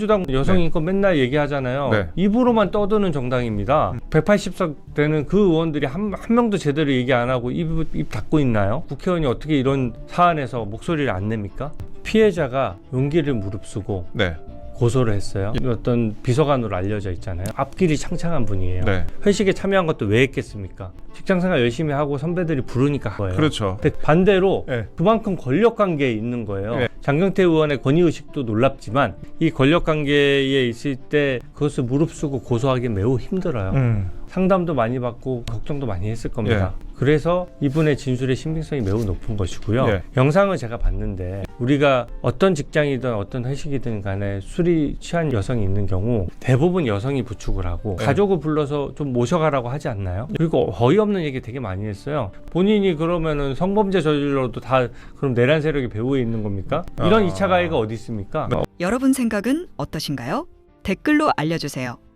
민주당 여성 인권 맨날 얘기하잖아요. 네. 입으로만 떠드는 정당입니다. 음. 180석 되는 그 의원들이 한, 한 명도 제대로 얘기 안 하고 입, 입 닫고 있나요? 국회의원이 어떻게 이런 사안에서 목소리를 안 냅니까? 피해자가 용기를 무릅쓰고 네. 고소를 했어요. 어떤 비서관으로 알려져 있잖아요. 앞길이 창창한 분이에요. 네. 회식에 참여한 것도 왜 했겠습니까? 직장생활 열심히 하고 선배들이 부르니까 한 거예요. 그렇죠. 근데 반대로 네. 그만큼 권력 관계에 있는 거예요. 네. 장경태 의원의 권위 의식도 놀랍지만 이 권력 관계에 있을 때 그것을 무릅쓰고 고소하기 매우 힘들어요. 음. 상담도 많이 받고 걱정도 많이 했을 겁니다. 예. 그래서 이분의 진술의 신빙성이 매우 높은 것이고요. 예. 영상을 제가 봤는데 우리가 어떤 직장이든 어떤 회식이든 간에 술이 취한 여성이 있는 경우 대부분 여성이 부축을 하고 예. 가족을 불러서 좀 모셔가라고 하지 않나요? 그리고 어이없는 얘기 되게 많이 했어요. 본인이 그러면은 성범죄 저질러도 다 그럼 내란 세력의 배후에 있는 겁니까? 이런 아. 이 2차 가해가 어디 있습니까? 네. 여러분 생각은 어떠신가요? 댓글로 알려주세요.